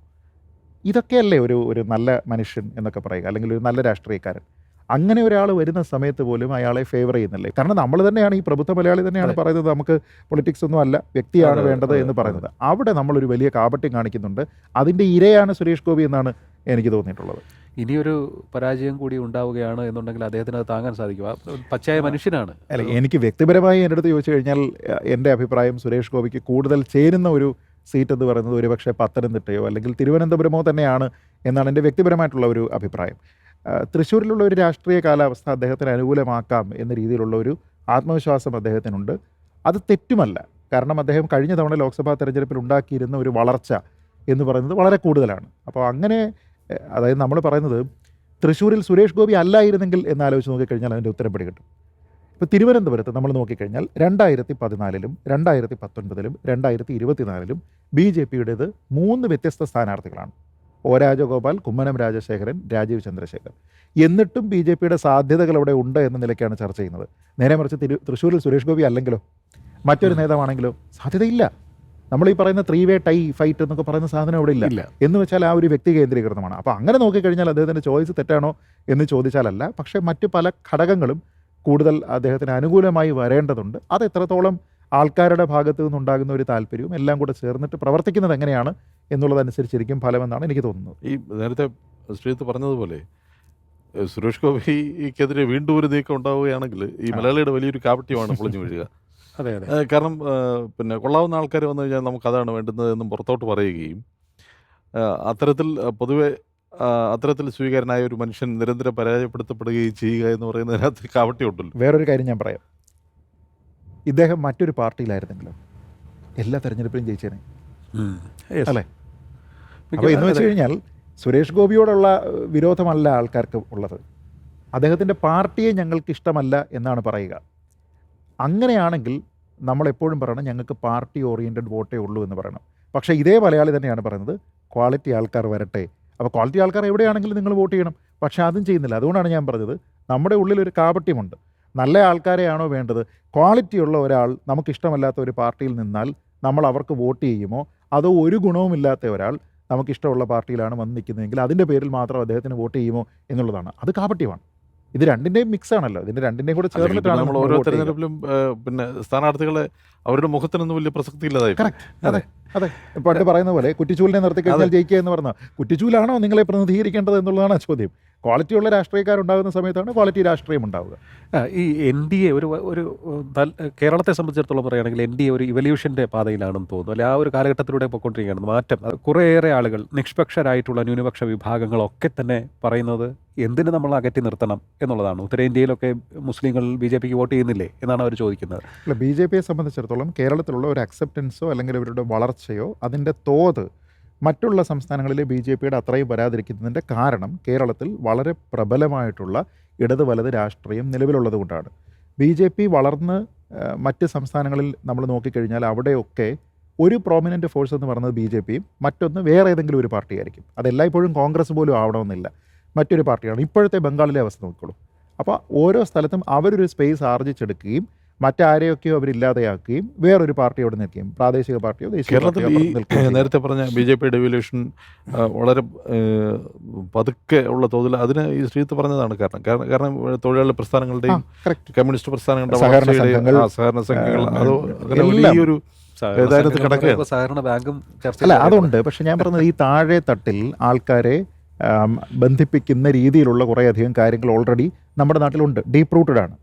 B: ഇതൊക്കെയല്ലേ ഒരു ഒരു നല്ല മനുഷ്യൻ എന്നൊക്കെ പറയുക അല്ലെങ്കിൽ ഒരു നല്ല രാഷ്ട്രീയക്കാരൻ. അങ്ങനെ ഒരാൾ വരുന്ന സമയത്ത് പോലും അയാളെ ഫേവർ ചെയ്യുന്നില്ലേ? കാരണം നമ്മൾ തന്നെയാണ് ഈ പ്രബുദ്ധ മലയാളി തന്നെയാണ് പറയുന്നത്. നമുക്ക് പൊളിറ്റിക്സ് ഒന്നും അല്ല. വ്യക്തിയാണ് വേണ്ടത് എന്ന്. പറയുന്നത്. അവിടെ നമ്മളൊരു വലിയ കാപട്യം കാണിക്കുന്നുണ്ട്. അതിന്റെ ഇരയാണ് സുരേഷ് ഗോപി എന്നാണ് എനിക്ക് തോന്നിയിട്ടുള്ളത്.
A: ഇനിയൊരു പരാജയം കൂടി ഉണ്ടാവുകയാണ് എന്നുണ്ടെങ്കിൽ അദ്ദേഹത്തിന് അത് താങ്ങാൻ സാധിക്കും. പച്ചയായ മനുഷ്യനാണ്.
B: അല്ല എനിക്ക് വ്യക്തിപരമായി എന്റെ അടുത്ത് ചോദിച്ചു കഴിഞ്ഞാൽ എന്റെ അഭിപ്രായം സുരേഷ് ഗോപിക്ക് കൂടുതൽ ചേരുന്ന ഒരു സീറ്റ് എന്ന് പറയുന്നത് ഒരുപക്ഷെ പത്തനംതിട്ടയോ അല്ലെങ്കിൽ തിരുവനന്തപുരമോ തന്നെയാണ് എന്നാണ് എന്റെ വ്യക്തിപരമായിട്ടുള്ള ഒരു അഭിപ്രായം. തൃശ്ശൂരിലുള്ള ഒരു രാഷ്ട്രീയ കാലാവസ്ഥ അദ്ദേഹത്തിന് അനുകൂലമാക്കാം എന്ന രീതിയിലുള്ള ഒരു ആത്മവിശ്വാസം അദ്ദേഹത്തിനുണ്ട്. അത് തെറ്റുമല്ല. കാരണം അദ്ദേഹം കഴിഞ്ഞ തവണ ലോക്സഭാ തെരഞ്ഞെടുപ്പിൽ ഉണ്ടാക്കിയിരുന്ന ഒരു വളർച്ച എന്ന് പറയുന്നത് വളരെ കൂടുതലാണ്. അപ്പോൾ അങ്ങനെ അതായത് നമ്മൾ പറയുന്നത് തൃശ്ശൂരിൽ സുരേഷ് ഗോപി അല്ലായിരുന്നെങ്കിൽ എന്നാലോചിച്ച് നോക്കിക്കഴിഞ്ഞാൽ അതിന്റെ ഉത്തരം പിടികിട്ടും. ഇപ്പോൾ തിരുവനന്തപുരത്ത് നമ്മൾ നോക്കിക്കഴിഞ്ഞാൽ രണ്ടായിരത്തി പതിനാലിലും രണ്ടായിരത്തി പത്തൊൻപതിലും രണ്ടായിരത്തി ഇരുപത്തിനാലിലും ബി ജെ പിയുടേത് മൂന്ന് വ്യത്യസ്ത സ്ഥാനാർത്ഥികളാണ്. ഒ രാജഗോപാൽ കുമ്മനം രാജശേഖരൻ രാജീവ് ചന്ദ്രശേഖർ എന്നിട്ടും ബി ജെ പിയുടെ സാധ്യതകൾ അവിടെ ഉണ്ട് എന്ന നിലയ്ക്കാണ് ചർച്ച ചെയ്യുന്നത്. നേരെ മറിച്ച് തിരു തൃശ്ശൂരിൽ സുരേഷ് ഗോപി അല്ലെങ്കിലോ? മറ്റൊരു നേതാവാണെങ്കിലോ? സാധ്യതയില്ല. നമ്മൾ ഈ പറയുന്ന ത്രീ വേ ടൈ ഫൈറ്റ് എന്നൊക്കെ പറയുന്ന സാധനം അവിടെ ഇല്ല.
A: ഇല്ല.
B: എന്ന് വെച്ചാൽ ആ ഒരു വ്യക്തി കേന്ദ്രീകൃതമാണ്. അപ്പോൾ അങ്ങനെ നോക്കിക്കഴിഞ്ഞാൽ അദ്ദേഹത്തിന്റെ ചോയ്സ് തെറ്റാണോ എന്ന് ചോദിച്ചാലല്ല. പക്ഷേ മറ്റു പല ഘടകങ്ങളും കൂടുതൽ അദ്ദേഹത്തിന് അനുകൂലമായി വരേണ്ടതുണ്ട്. അത് എത്രത്തോളം ആൾക്കാരുടെ ഭാഗത്തു നിന്നുണ്ടാകുന്ന ഒരു താല്പര്യവും എല്ലാം കൂടെ ചേർന്നിട്ട് പ്രവർത്തിക്കുന്നത് എങ്ങനെയാണ് എന്നുള്ളതനുസരിച്ചിരിക്കും ഫലമെന്നാണ് എനിക്ക് തോന്നുന്നത്.
C: ഈ നേരത്തെ ശ്രീത്ത് പറഞ്ഞതുപോലെ സുരേഷ് ഗോപിക്കെതിരെ വീണ്ടും ഒരു നീക്കം ഉണ്ടാവുകയാണെങ്കിൽ ഈ മലയാളിയുടെ വലിയൊരു കാപട്യമാണ് പൊളിഞ്ഞു വീഴുക.
A: അതെ അതെ.
C: കാരണം പിന്നെ കൊള്ളാവുന്ന ആൾക്കാർ വന്നു കഴിഞ്ഞാൽ നമുക്ക് അതാണ് വേണ്ടുന്നത് എന്നും പുറത്തോട്ട് പറയുകയും അത്തരത്തിൽ പൊതുവെ അത്തരത്തിൽ സ്വീകാരനായ ഒരു മനുഷ്യൻ നിരന്തരം പരാജയപ്പെടുത്തപ്പെടുകയും ചെയ്യുക എന്ന് പറയുന്നതിനകത്ത് കാവട്ടിയുണ്ടല്ലോ
B: വേറൊരു കാര്യം ഞാൻ പറയാം. ഇദ്ദേഹം മറ്റൊരു പാർട്ടിയിലായിരുന്നെങ്കിലും എല്ലാ തെരഞ്ഞെടുപ്പിലും ജയിച്ചേനെ. അല്ലേ? അപ്പോൾ എന്ന് വെച്ച് കഴിഞ്ഞാൽ സുരേഷ് ഗോപിയോടുള്ള വിരോധമല്ല ആൾക്കാർക്ക് ഉള്ളത്. അദ്ദേഹത്തിന്റെ പാർട്ടിയെ ഞങ്ങൾക്ക് ഇഷ്ടമല്ല എന്നാണ് പറയുക. അങ്ങനെയാണെങ്കിൽ നമ്മളെപ്പോഴും പറയണം ഞങ്ങൾക്ക് പാർട്ടി ഓറിയന്റഡ് വോട്ടേ ഉള്ളൂ എന്ന് പറയണം. പക്ഷേ ഇതേ മലയാളി തന്നെയാണ് പറയുന്നത് ക്വാളിറ്റി ആൾക്കാർ വരട്ടെ. അപ്പോൾ ക്വാളിറ്റി ആൾക്കാർ എവിടെയാണെങ്കിലും നിങ്ങൾ വോട്ട് ചെയ്യണം. പക്ഷേ അതും ചെയ്യുന്നില്ല. അതുകൊണ്ടാണ് ഞാൻ പറഞ്ഞത് നമ്മുടെ ഉള്ളിൽ ഒരു കാപട്യമുണ്ട്. നല്ല ആൾക്കാരെയാണോ വേണ്ടത്? ക്വാളിറ്റി ഉള്ള ഒരാൾ നമുക്കിഷ്ടമല്ലാത്ത ഒരു പാർട്ടിയിൽ നിന്നാൽ നമ്മൾ അവർക്ക് വോട്ട് ചെയ്യുമോ? അതോ ഒരു ഗുണവുമില്ലാത്ത ഒരാൾ നമുക്കിഷ്ടമുള്ള പാർട്ടിയിലാണ് വന്ന് നിൽക്കുന്നതെങ്കിൽ അതിന്റെ പേരിൽ മാത്രം അദ്ദേഹത്തിന് വോട്ട് ചെയ്യുമോ എന്നുള്ളതാണ്. അത് കാപട്യമാണ്. ഇത് രണ്ടിന്റെയും മിക്സ് ആണല്ലോ ഇതിന്റെ രണ്ടിന്റെയും കൂടെ ചേർന്നിട്ടാണ്
C: നമ്മൾ ഓരോ തെരഞ്ഞെടുപ്പിലും പിന്നെ സ്ഥാനാർത്ഥികളെ അവരുടെ മുഖത്തിനൊന്നും വലിയ പ്രസക്തി ഇല്ലാതായി.
B: അതെ. അതെ പണ്ട് പറയുന്ന പോലെ കുറ്റിച്ചൂലിനെ നിർത്തി കഴിഞ്ഞാൽ ജയിക്കുക എന്ന് പറഞ്ഞാൽ കുറ്റിച്ചൂലാണോ നിങ്ങളെ പ്രതിനിധീകരിക്കേണ്ടത് എന്നുള്ളതാണ് ചോദ്യം. ക്വാളിറ്റി ഉള്ള രാഷ്ട്രീയക്കാരുണ്ടാകുന്ന സമയത്താണ് ക്വാളിറ്റി രാഷ്ട്രീയം ഉണ്ടാവുക.
A: ഈ എൻ ഡി എ ഒരു ഒരു കേരളത്തെ സംബന്ധിച്ചിടത്തോളം പറയുകയാണെങ്കിൽ എൻ ഡി എ ഒരു ഇവല്യൂഷന്റെ പാതയിലാണെന്ന് തോന്നുന്നു. അല്ലെ ആ ഒരു കാലഘട്ടത്തിലൂടെ പോയിക്കൊണ്ടിരിക്കുകയാണ്. മാറ്റം അത് കുറേയേറെ ആളുകൾ നിഷ്പക്ഷരായിട്ടുള്ള ന്യൂനപക്ഷ വിഭാഗങ്ങളൊക്കെ തന്നെ പറയുന്നത് എന്തിന് നമ്മൾ അകറ്റി നിർത്തണം എന്നുള്ളതാണ്. ഉത്തരേന്ത്യയിലൊക്കെ മുസ്ലിങ്ങൾ ബി ജെ പിക്ക് വോട്ട് ചെയ്യുന്നില്ലേ എന്നാണ് അവർ ചോദിക്കുന്നത്.
B: അല്ല ബി ജെ പിയെ സംബന്ധിച്ചിടത്തോളം കേരളത്തിലുള്ള ഒരു അക്സെപ്റ്റൻസോ അല്ലെങ്കിൽ ഇവരുടെ വളർച്ചയോ അതിന്റെ തോത് മറ്റുള്ള സംസ്ഥാനങ്ങളിലെ ബി ജെ പിയുടെ അത്രയും വരാതിരിക്കുന്നതിന്റെ കാരണം കേരളത്തിൽ വളരെ പ്രബലമായിട്ടുള്ള ഇടത് വലത് രാഷ്ട്രീയം നിലവിലുള്ളത് കൊണ്ടാണ്. ബി ജെ പി വളർന്ന് മറ്റ് സംസ്ഥാനങ്ങളിൽ നമ്മൾ നോക്കിക്കഴിഞ്ഞാൽ അവിടെയൊക്കെ ഒരു പ്രോമിനന്റ് ഫോഴ്സ് എന്ന് പറയുന്നത് ബി ജെ പിയും മറ്റൊന്ന് വേറെ ഏതെങ്കിലും ഒരു പാർട്ടിയായിരിക്കും. അതെല്ലായ്പ്പോഴും കോൺഗ്രസ് പോലും ആവണമെന്നില്ല. മറ്റൊരു പാർട്ടിയാണ്. ഇപ്പോഴത്തെ ബംഗാളിലെ അവസ്ഥ നോക്കിക്കോളൂ. അപ്പോൾ ഓരോ സ്ഥലത്തും അവരൊരു സ്പേസ് ആർജിച്ചെടുക്കുകയും മറ്റാരെയൊക്കെയോ അവരില്ലാതെയാക്കുകയും വേറൊരു പാർട്ടിയോട് നിൽക്കുകയും പ്രാദേശിക പാർട്ടിയോ ദേശീയ
C: കേരളത്തിൽ
B: പാർട്ടിയോ
C: ഈ
B: നിൽക്കുകയും ചെയ്യും.
C: നേരത്തെ പറഞ്ഞ ബി ജെ പി ഡെവല്യൂഷൻ വളരെ ഏഹ്, പതുക്കെ ഉള്ള തോതിൽ അതിന് ഈ ശ്രീത്ത് പറഞ്ഞതാണ് കാരണം കാരണം കാരണം തൊഴിലാളി
B: ആ,
C: പ്രസ്ഥാനങ്ങളുടെയും
B: correct.
C: കമ്മ്യൂണിസ്റ്റ് പ്രസ്ഥാനങ്ങളുടെ
B: സഹകരണ
C: വളർച്ചയുടെയും,
B: സംഘങ്ങൾ,
C: ആ, സഹകരണ സംഘങ്ങൾ
B: ആ,
C: അത് അങ്ങനെ
B: എല്ലാം.
C: വലിയൊരു
A: സഹകരണ
C: ഏതായാലും
A: ബാങ്കും ചർച്ച
B: അല്ല അതുണ്ട് പക്ഷെ ഞാൻ പറഞ്ഞത് ഈ താഴെ തട്ടിൽ ആൾക്കാരെ ആം, ബന്ധിപ്പിക്കുന്ന രീതിയിലുള്ള കുറേയധികം കാര്യങ്ങൾ ഓൾറെഡി നമ്മുടെ നാട്ടിലുണ്ട് ഡീപ്പ് റൂട്ടഡ് ആണ്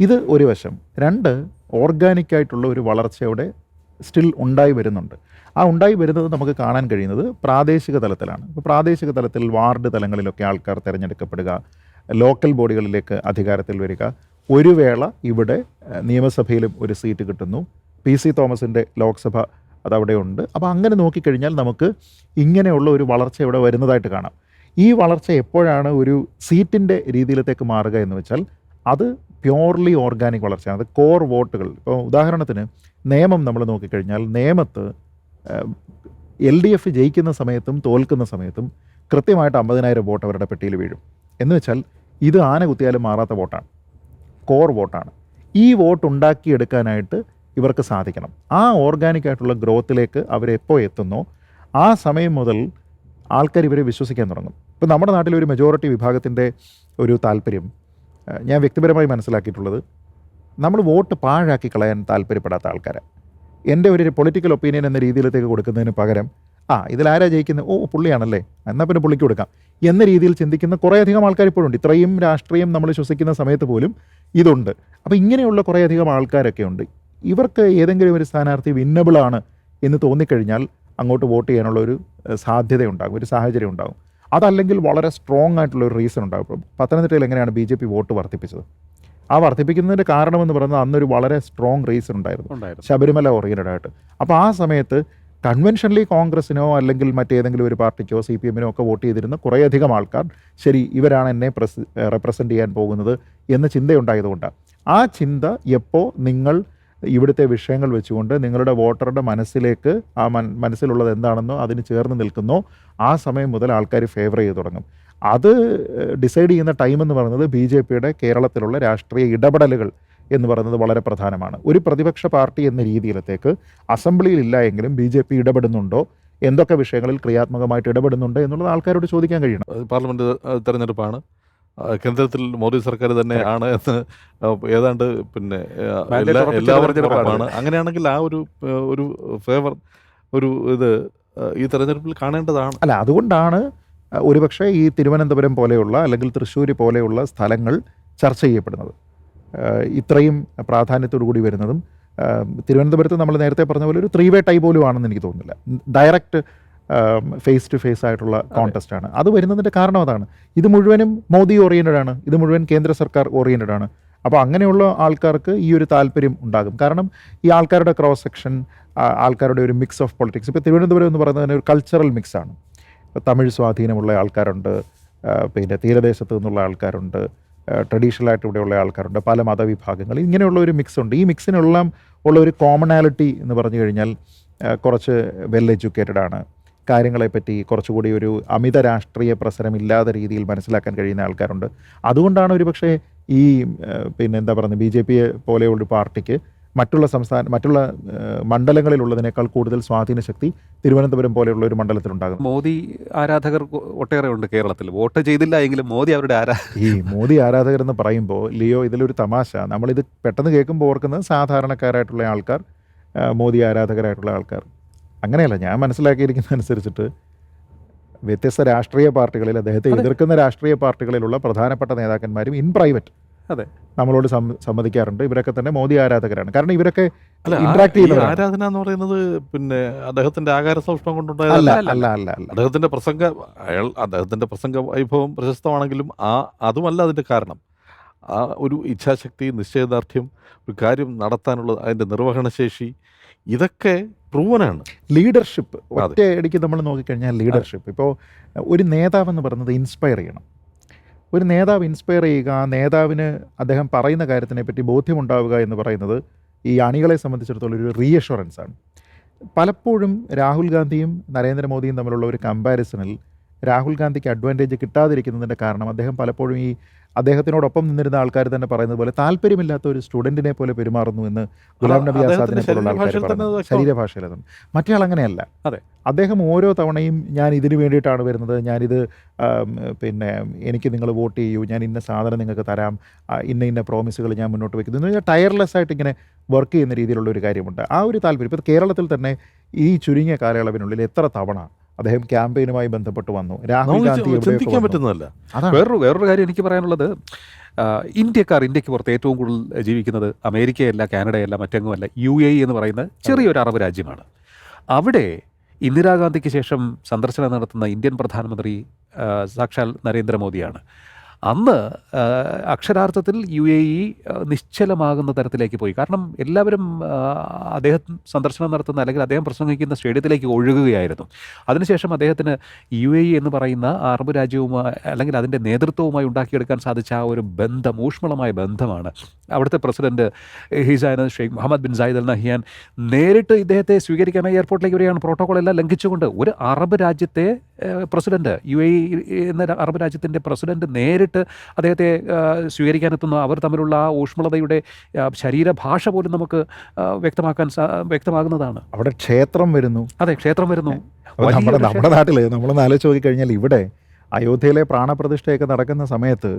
B: ഇത് ഒരു വശം. രണ്ട് ഓർഗാനിക്കായിട്ടുള്ള ഒരു വളർച്ചയുടെ സ്റ്റിൽ ഉണ്ടായി വരുന്നുണ്ട്. ആ ഉണ്ടായി വരുന്നത് നമുക്ക് കാണാൻ കഴിയുന്നത് പ്രാദേശിക തലത്തിലാണ്. ഇപ്പോൾ പ്രാദേശിക തലത്തിൽ വാർഡ് തലങ്ങളിലൊക്കെ ആൾക്കാർ തിരഞ്ഞെടുക്കപ്പെടുക ലോക്കൽ ബോഡികളിലേക്ക് അധികാരത്തിൽ വരിക. ഒരു വേള ഇവിടെ നിയമസഭയിലും ഒരു സീറ്റ് കിട്ടുന്നു. പി സി തോമസിന്റെ ലോക്സഭ അതവിടെ ഉണ്ട്. അപ്പോൾ അങ്ങനെ നോക്കിക്കഴിഞ്ഞാൽ നമുക്ക് ഇങ്ങനെയുള്ള ഒരു വളർച്ച ഇവിടെ വരുന്നതായിട്ട് കാണാം. ഈ വളർച്ച എപ്പോഴാണ് ഒരു സീറ്റിന്റെ രീതിയിലത്തേക്ക് മാറുക എന്ന് വെച്ചാൽ അത് പ്യോർലി ഓർഗാനിക് വളർച്ചയാണ്. അത് കോർ വോട്ടുകൾ. ഇപ്പോൾ ഉദാഹരണത്തിന് നിയമം നമ്മൾ നോക്കിക്കഴിഞ്ഞാൽ നിയമത്ത് എൽ ഡി എഫ് ജയിക്കുന്ന സമയത്തും തോൽക്കുന്ന സമയത്തും കൃത്യമായിട്ട് അമ്പതിനായിരം വോട്ട് അവരുടെ പെട്ടിയിൽ വീഴും. എന്ന് വെച്ചാൽ ഇത് ആന കുത്തിയാലും മാറാത്ത വോട്ടാണ്. കോർ വോട്ടാണ്. ഈ വോട്ട് ഉണ്ടാക്കിയെടുക്കാനായിട്ട് ഇവർക്ക് സാധിക്കണം. ആ ഓർഗാനിക്കായിട്ടുള്ള ഗ്രോത്തിലേക്ക് അവരെപ്പോൾ എത്തുന്നോ ആ സമയം മുതൽ ആൾക്കാർ ഇവരെ വിശ്വസിക്കാൻ തുടങ്ങും. ഇപ്പോൾ നമ്മുടെ നാട്ടിലെ ഒരു മെജോറിറ്റി വിഭാഗത്തിന്റെ ഒരു താല്പര്യം ഞാൻ വ്യക്തിപരമായി മനസ്സിലാക്കിയിട്ടുള്ളത് നമ്മൾ വോട്ട് പാഴാക്കി കളയാൻ താല്പര്യപ്പെടാത്ത ആൾക്കാരെ. എന്റെ ഒരു പൊളിറ്റിക്കൽ ഒപ്പീനിയൻ എന്ന രീതിയിലത്തേക്ക് കൊടുക്കുന്നതിന് പകരം ആ ഇതിൽ ആരാ ജയിക്കുന്നത് ഓ പുള്ളിയാണല്ലേ. എന്നാൽ പിന്നെ പുള്ളിക്ക് കൊടുക്കാം. എന്ന രീതിയിൽ ചിന്തിക്കുന്ന കുറേയധികം ആൾക്കാർ ഇപ്പോഴുണ്ട് ഇത്രയും രാഷ്ട്രീയം നമ്മൾ ശ്വസിക്കുന്ന സമയത്ത് പോലും ഇതുണ്ട്. അപ്പോൾ ഇങ്ങനെയുള്ള കുറേയധികം ആൾക്കാരൊക്കെ ഉണ്ട്. ഇവർക്ക് ഏതെങ്കിലും ഒരു സ്ഥാനാർത്ഥി വിന്നബിളാണ് എന്ന് തോന്നിക്കഴിഞ്ഞാൽ അങ്ങോട്ട് വോട്ട് ചെയ്യാനുള്ള ഒരു സാധ്യതയുണ്ടാകും ഒരു സാഹചര്യം ഉണ്ടാകും. അതല്ലെങ്കിൽ വളരെ സ്ട്രോങ് ആയിട്ടുള്ള ഒരു റീസൺ ഉണ്ടാകും പത്തനംതിട്ടയിൽ എങ്ങനെയാണ് ബി ജെ പി വോട്ട് വർദ്ധിപ്പിച്ചത്? ആ വർദ്ധിപ്പിക്കുന്നതിന്റെ കാരണമെന്ന് പറയുന്നത് അന്നൊരു വളരെ സ്ട്രോങ് റീസൺ ഉണ്ടായിരുന്നു.
A: ഉണ്ടായിരുന്നു.
B: ശബരിമല ഓറിയന്റഡ് ആയിട്ട്. അപ്പോൾ ആ സമയത്ത് കൺവെൻഷനലി കോൺഗ്രസിനോ അല്ലെങ്കിൽ മറ്റേതെങ്കിലും ഒരു പാർട്ടിക്കോ സി പി എമ്മിനോ ഒക്കെ വോട്ട് ചെയ്തിരുന്ന കുറേയധികം ആൾക്കാർ ശരി ഇവരാണ് എന്നെ പ്രസ് റെപ്രസെന്റ് ചെയ്യാൻ പോകുന്നത് എന്ന ചിന്തയുണ്ടായതുകൊണ്ടാണ്. ആ ചിന്ത എപ്പോൾ നിങ്ങൾ ഇവിടുത്തെ വിഷയങ്ങൾ വെച്ചുകൊണ്ട് നിങ്ങളുടെ വോട്ടറുടെ മനസ്സിലേക്ക് ആ മൻ മനസ്സിലുള്ളത് എന്താണെന്നോ അതിന് ചേർന്ന് നിൽക്കുന്നോ. ആ സമയം മുതൽ ആൾക്കാർ ഫേവർ ചെയ്ത് തുടങ്ങും. അത് ഡിസൈഡ് ചെയ്യുന്ന ടൈം എന്ന് പറയുന്നത് ബി ജെ പിയുടെ കേരളത്തിലുള്ള രാഷ്ട്രീയ ഇടപെടലുകൾ എന്ന് പറയുന്നത് വളരെ പ്രധാനമാണ്. ഒരു പ്രതിപക്ഷ പാർട്ടി എന്ന രീതിയിലത്തേക്ക് അസംബ്ലിയിൽ ഇല്ല എങ്കിലും ബി ജെ പി ഇടപെടുന്നുണ്ടോ? എന്തൊക്കെ വിഷയങ്ങളിൽ ക്രിയാത്മകമായിട്ട് ഇടപെടുന്നുണ്ട് എന്നുള്ളത് ആൾക്കാരോട് ചോദിക്കാൻ കഴിയണം.
C: പാർലമെന്റ് തെരഞ്ഞെടുപ്പാണ്. കേന്ദ്രത്തിൽ മോദി സർക്കാർ തന്നെ ആണ് എന്ന് ഏതാണ്ട് പിന്നെ എല്ലാ- എല്ലാവർക്കും അങ്ങനെയാണെങ്കിൽ ആ ഒരു ഒരു ഫേവർ ഒരു ഇത് ഈ തെരഞ്ഞെടുപ്പിൽ കാണേണ്ടതാണ്.
B: അല്ല അതുകൊണ്ടാണ് ഒരുപക്ഷെ ഈ തിരുവനന്തപുരം പോലെയുള്ള അല്ലെങ്കിൽ തൃശ്ശൂർ പോലെയുള്ള സ്ഥലങ്ങൾ ചർച്ച ചെയ്യപ്പെടുന്നത്. ഇത്രയും പ്രാധാന്യത്തോടു കൂടി വരുന്നതും തിരുവനന്തപുരത്ത് നമ്മൾ നേരത്തെ പറഞ്ഞ പോലെ ഒരു ത്രീ വേ ടൈ പോലും ആണെന്ന് എനിക്ക് തോന്നുന്നില്ല. ഡയറക്റ്റ് ഫേസ് ടു ഫേസ് ആയിട്ടുള്ള കോൺടെസ്റ്റ് ആണ്. അത് വരുന്നതിന്റെ കാരണം അതാണ്. ഇത് മുഴുവനും മോദി ഓറിയന്റഡ് ആണ്. ഇത് മുഴുവൻ കേന്ദ്ര സർക്കാർ ഓറിയന്റഡ് ആണ്. അപ്പോൾ അങ്ങനെയുള്ള ആൾക്കാർക്ക് ഈ ഒരു താല്പര്യം ഉണ്ടാകും. കാരണം ഈ ആൾക്കാരുടെ ക്രോസ് സെക്ഷൻ ആൾക്കാരുടെ ഒരു മിക്സ് ഓഫ് പൊളിറ്റിക്സ് ഇപ്പോൾ തിരുവനന്തപുരം എന്ന് പറയുന്നത് തന്നെ ഒരു കൾച്ചറൽ മിക്സാണ് ഇപ്പോൾ തമിഴ് സ്വാധീനമുള്ള ആൾക്കാരുണ്ട് പിന്നെ തീരദേശത്ത് നിന്നുള്ള ആൾക്കാരുണ്ട് ട്രഡീഷണൽ ആയിട്ട് ഇവിടെയുള്ള ആൾക്കാരുണ്ട് പല മതവിഭാഗങ്ങൾ. ഇങ്ങനെയുള്ള ഒരു മിക്സ് ഉണ്ട്. ഈ മിക്സിനെല്ലാം ഉള്ള ഒരു കോമണാലിറ്റി എന്ന് പറഞ്ഞു കഴിഞ്ഞാൽ കുറച്ച് വെൽ എഡ്യൂക്കേറ്റഡ് ആണ്. കാര്യങ്ങളെപ്പറ്റി കുറച്ചുകൂടി ഒരു അമിത രാഷ്ട്രീയ പ്രസരമില്ലാത്ത രീതിയിൽ മനസ്സിലാക്കാൻ കഴിയുന്ന ആൾക്കാരുണ്ട്. അതുകൊണ്ടാണ് ഒരുപക്ഷെ ഈ പിന്നെ എന്താ പറയുന്നത് ബി ജെ പിയെ പോലെയുള്ള ഒരു പാർട്ടിക്ക് മറ്റുള്ള സംസ്ഥാന മറ്റുള്ള മണ്ഡലങ്ങളിലുള്ളതിനേക്കാൾ കൂടുതൽ സ്വാധീന ശക്തി തിരുവനന്തപുരം പോലെയുള്ള ഒരു മണ്ഡലത്തിലുണ്ടാകും.
A: മോദി ആരാധകർ ഒട്ടേറെ ഉണ്ട് കേരളത്തിൽ. വോട്ട് ചെയ്തില്ല എങ്കിലും മോദി അവരുടെ ആരാധ
B: ഈ മോദി ആരാധകർ എന്ന് പറയുമ്പോൾ ലിയോ ഇതിലൊരു തമാശ. നമ്മളിത് പെട്ടെന്ന് കേൾക്കുമ്പോൾ ഓർക്കുന്നത് സാധാരണക്കാരായിട്ടുള്ള ആൾക്കാർ മോദി ആരാധകരായിട്ടുള്ള ആൾക്കാർ. അങ്ങനെയല്ല ഞാൻ മനസ്സിലാക്കിയിരിക്കുന്ന അനുസരിച്ചിട്ട് വ്യത്യസ്ത രാഷ്ട്രീയ പാർട്ടികളിൽ അദ്ദേഹത്തെ എതിർക്കുന്ന രാഷ്ട്രീയ പാർട്ടികളിലുള്ള പ്രധാനപ്പെട്ട നേതാക്കന്മാരും ഇൻ പ്രൈവറ്റ്
A: അതെ.
B: നമ്മളോട് സംവദിക്കാറുണ്ട് സമ്മതിക്കാറുണ്ട്. ഇവരൊക്കെ തന്നെ മോദി ആരാധകരാണ്. കാരണം ഇവരൊക്കെ ഇന്ററാക്ട് ചെയ്യുന്ന
C: ആരാധന എന്ന് പറയുന്നത് പിന്നെ അദ്ദേഹത്തിന്റെ ആകാര സൗഷ്ഠം
B: അല്ല
C: കൊണ്ടുണ്ടായതല്ല
A: അല്ല,
B: അല്ല അല്ല അല്ല.
C: അദ്ദേഹത്തിന്റെ പ്രസംഗ അയാൾ അദ്ദേഹത്തിന്റെ പ്രസംഗ വൈഭവം പ്രശസ്തമാണെങ്കിലും ആ അതുമല്ല അതിന്റെ കാരണം. ആ ഒരു ഇച്ഛാശക്തി നിശ്ചയദാർഢ്യം ഒരു കാര്യം നടത്താനുള്ള അതിന്റെ നിർവഹണശേഷി ഇതൊക്കെ പ്രൂവനാണ്
B: ലീഡർഷിപ്പ് ഒറ്റയടിക്ക് നമ്മൾ നോക്കിക്കഴിഞ്ഞാൽ ലീഡർഷിപ്പ് ഇപ്പോൾ ഒരു നേതാവ് എന്ന് പറയുന്നത് ഇൻസ്പയർ ചെയ്യണം. ഒരു നേതാവ് ഇൻസ്പയർ ചെയ്യുക ആ നേതാവിന് അദ്ദേഹം പറയുന്ന കാര്യത്തിനെ പറ്റി ബോധ്യമുണ്ടാവുക എന്ന് പറയുന്നത് ഈ അണികളെ സംബന്ധിച്ചിടത്തോളം ഒരു റീഅഷുറൻസ് ആണ്. പലപ്പോഴും രാഹുൽ ഗാന്ധിയും നരേന്ദ്രമോദിയും തമ്മിലുള്ള ഒരു കമ്പാരിസണിൽ രാഹുൽ ഗാന്ധിക്ക് അഡ്വാന്റേജ് കിട്ടാതിരിക്കുന്നതിന്റെ കാരണം അദ്ദേഹം പലപ്പോഴും ഈ അദ്ദേഹത്തിനോടൊപ്പം നിന്നിരുന്ന ആൾക്കാർ തന്നെ പറയുന്നത് പോലെ താല്പര്യമില്ലാത്ത ഒരു സ്റ്റുഡന്റിനെ പോലെ പെരുമാറുന്നു എന്ന് ഗുലാം നബി ആസാദിനെ പോലുള്ള ആൾക്കാർ
C: ശരീരഭാഷയിൽ
B: അതും മറ്റേ അങ്ങനെയല്ല.
A: അതെ.
B: അദ്ദേഹം ഓരോ തവണയും ഞാൻ ഇതിന് വേണ്ടിയിട്ടാണ് വരുന്നത് ഞാനിത് പിന്നെ എനിക്ക് നിങ്ങൾ വോട്ട് ചെയ്യൂ ഞാൻ ഇന്ന സാധനം നിങ്ങൾക്ക് തരാം ഇന്ന ഇന്ന പ്രോമിസുകൾ ഞാൻ മുന്നോട്ട് വയ്ക്കുന്നു എന്ന് പറഞ്ഞാൽ ടയർലെസ് ആയിട്ട് ഇങ്ങനെ വർക്ക് ചെയ്യുന്ന രീതിയിലുള്ള ഒരു കാര്യമുണ്ട്. ആ ഒരു താല്പര്യം ഇപ്പോൾ കേരളത്തിൽ തന്നെ ഈ ചുരുങ്ങിയ കാലയളവിനുള്ളിൽ എത്ര തവണ അദ്ദേഹം ക്യാമ്പയിനുമായി ബന്ധപ്പെട്ട് വന്നു. രാഹുൽ ഗാന്ധി
C: ചിന്തിക്കാൻ പറ്റുന്നതല്ല.
A: വേറൊരു വേറൊരു കാര്യം എനിക്ക് പറയാനുള്ളത് ഇന്ത്യക്കാർ ഇന്ത്യയ്ക്ക് പുറത്ത് ഏറ്റവും കൂടുതൽ ജീവിക്കുന്നത് അമേരിക്കയല്ല കാനഡയല്ല മറ്റെങ്ങുമല്ല യു എ എന്ന് പറയുന്ന ചെറിയൊരു അറബ് രാജ്യമാണ്. അവിടെ ഇന്ദിരാഗാന്ധിക്ക് ശേഷം സന്ദർശനം നടത്തുന്ന ഇന്ത്യൻ പ്രധാനമന്ത്രി സാക്ഷാൽ നരേന്ദ്രമോദിയാണ്. അന്ന് അക്ഷരാർത്ഥത്തിൽ യു എ ഇ നിശ്ചലമാകുന്ന തരത്തിലേക്ക് പോയി. കാരണം എല്ലാവരും അദ്ദേഹം സന്ദർശനം നടത്തുന്ന അല്ലെങ്കിൽ അദ്ദേഹം പ്രസംഗിക്കുന്ന സ്റ്റേഡിയത്തിലേക്ക് ഒഴുകുകയായിരുന്നു. അതിനുശേഷം അദ്ദേഹത്തിന് യു എ ഇ എന്ന് പറയുന്ന അറബ് രാജ്യവുമായി അല്ലെങ്കിൽ അതിന്റെ നേതൃത്വവുമായി ഉണ്ടാക്കിയെടുക്കാൻ സാധിച്ച ആ ഒരു ബന്ധം ഊഷ്മളമായ ബന്ധമാണ് അവിടുത്തെ president Hisana Sheikh Mohamed bin Zayed Al Nahyan നേരിട്ട് ഇദ്ദേഹത്തെ സ്വീകരിക്കാനായി എയർപോർട്ടിലേക്ക് വരികയാണ്. പ്രോട്ടോകോൾ എല്ലാം ലംഘിച്ചുകൊണ്ട് ഒരു അറബ് രാജ്യത്തെ ഏഹ്, പ്രസിഡന്റ് യു എ എന്ന അറബ് രാജ്യത്തിന്റെ പ്രസിഡന്റ് നേരിട്ട് അദ്ദേഹത്തെ സ്വീകരിക്കാനെത്തുന്ന അവർ തമ്മിലുള്ള ആ ഊഷ്മളതയുടെ ശരീരഭാഷ പോലും നമുക്ക് വ്യക്തമാക്കാൻ വ്യക്തമാകുന്നതാണ്.
B: അവിടെ ക്ഷേത്രം വരുന്നു.
A: അതെ ക്ഷേത്രം വരുന്നു.
B: നമ്മുടെ നമ്മുടെ നാട്ടിൽ നമ്മളൊന്ന് ആലോചിച്ച് നോക്കിക്കഴിഞ്ഞാൽ ഇവിടെ അയോധ്യയിലെ പ്രാണപ്രതിഷ്ഠയൊക്കെ നടക്കുന്ന സമയത്ത്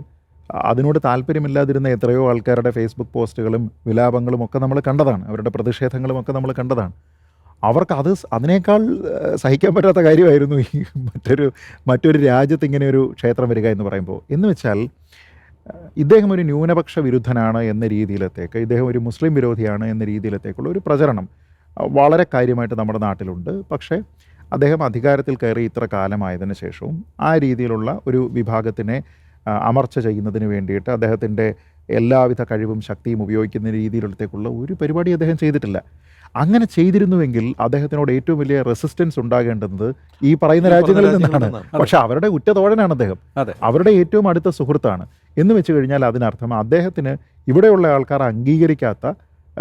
B: അതിനോട് താല്പര്യമില്ലാതിരുന്ന എത്രയോ ആൾക്കാരുടെ ഫേസ്ബുക്ക് പോസ്റ്റുകളും വിലാപങ്ങളും ഒക്കെ നമ്മൾ കണ്ടതാണ്. അവരുടെ പ്രതിഷേധങ്ങളും ഒക്കെ നമ്മൾ കണ്ടതാണ്. അവർക്ക് അത് അതിനേക്കാൾ സഹിക്കാൻ പറ്റാത്ത കാര്യമായിരുന്നു ഈ മറ്റൊരു മറ്റൊരു രാജ്യത്ത് ഇങ്ങനെ ഒരു ക്ഷേത്രം വരിക എന്ന് പറയുമ്പോൾ. എന്ന് വെച്ചാൽ ഇദ്ദേഹം ഒരു ന്യൂനപക്ഷ വിരുദ്ധനാണ് എന്ന രീതിയിലത്തേക്ക് ഇദ്ദേഹം ഒരു മുസ്ലിം വിരോധിയാണ് എന്ന രീതിയിലത്തേക്കുള്ള ഒരു പ്രചരണം വളരെ കാര്യമായിട്ട് നമ്മുടെ നാട്ടിലുണ്ട്. പക്ഷേ അദ്ദേഹം അധികാരത്തിൽ കയറി ഇത്ര കാലമായതിനു ശേഷവും ആ രീതിയിലുള്ള ഒരു വിഭാഗത്തിനെ അമർച്ച ചെയ്യുന്നതിന് വേണ്ടിയിട്ട് അദ്ദേഹത്തിന്റെ എല്ലാവിധ കഴിവും ശക്തിയും ഉപയോഗിക്കുന്ന രീതിയിലത്തേക്കുള്ള ഒരു പരിപാടി അദ്ദേഹം ചെയ്തിട്ടില്ല. അങ്ങനെ ചെയ്തിരുന്നുവെങ്കിൽ അദ്ദേഹത്തിനോട് ഏറ്റവും വലിയ റെസിസ്റ്റൻസ് ഉണ്ടാകേണ്ടത് ഈ പറയുന്ന രാജ്യങ്ങളിൽ നിന്നാണ്. പക്ഷെ അവരുടെ ഉറ്റതോഴനാണ് അദ്ദേഹം. അവരുടെ ഏറ്റവും അടുത്ത സുഹൃത്താണ്. എന്ന് വെച്ച് കഴിഞ്ഞാൽ അതിനർത്ഥം അദ്ദേഹത്തിന് ഇവിടെയുള്ള ആൾക്കാർ അംഗീകരിക്കാത്ത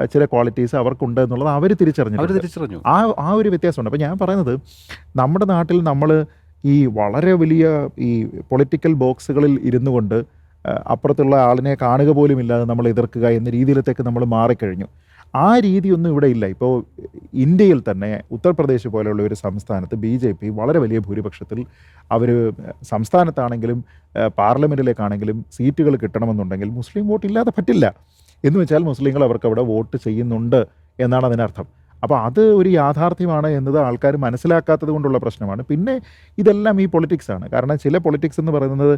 B: ചില ക്വാളിറ്റീസ് അവർക്കുണ്ട് എന്നുള്ളത് അവർ
A: അവർ
B: തിരിച്ചറിഞ്ഞു
A: തിരിച്ചറിഞ്ഞു.
B: ആ ആ ഒരു വ്യത്യാസമുണ്ട്. അപ്പോൾ ഞാൻ പറയുന്നത് നമ്മുടെ നാട്ടിൽ നമ്മൾ ഈ വളരെ വലിയ ഈ പൊളിറ്റിക്കൽ ബോക്സുകളിൽ ഇരുന്നു കൊണ്ട് അപ്പുറത്തുള്ള ആളിനെ കാണുക പോലും ഇല്ലാതെ നമ്മൾ എതിർക്കുക എന്ന രീതിയിലത്തേക്ക് നമ്മൾ മാറിക്കഴിഞ്ഞു. ആ രീതിയൊന്നും ഇവിടെ ഇല്ല. ഇപ്പോൾ ഇന്ത്യയിൽ തന്നെ ഉത്തർപ്രദേശ് പോലെയുള്ള ഒരു സംസ്ഥാനത്ത് ബി ജെ പി വളരെ വലിയ ഭൂരിപക്ഷത്തിൽ അവർ സംസ്ഥാനത്താണെങ്കിലും പാർലമെന്റിലേക്കാണെങ്കിലും സീറ്റുകൾ കിട്ടണമെന്നുണ്ടെങ്കിൽ മുസ്ലിം വോട്ട് ഇല്ലാതെ പറ്റില്ല. എന്ന് വെച്ചാൽ മുസ്ലിങ്ങൾ അവർക്ക് അവിടെ വോട്ട് ചെയ്യുന്നുണ്ട് എന്നാണ് അതിനർത്ഥം. അപ്പോൾ അത് ഒരു യാഥാർത്ഥ്യമാണ് എന്നത് ആൾക്കാർ മനസ്സിലാക്കാത്തത് കൊണ്ടുള്ള പ്രശ്നമാണ്. പിന്നെ ഇതെല്ലാം ഈ പൊളിറ്റിക്സ് ആണ്. കാരണം ചില പൊളിറ്റിക്സ് എന്ന് പറയുന്നത്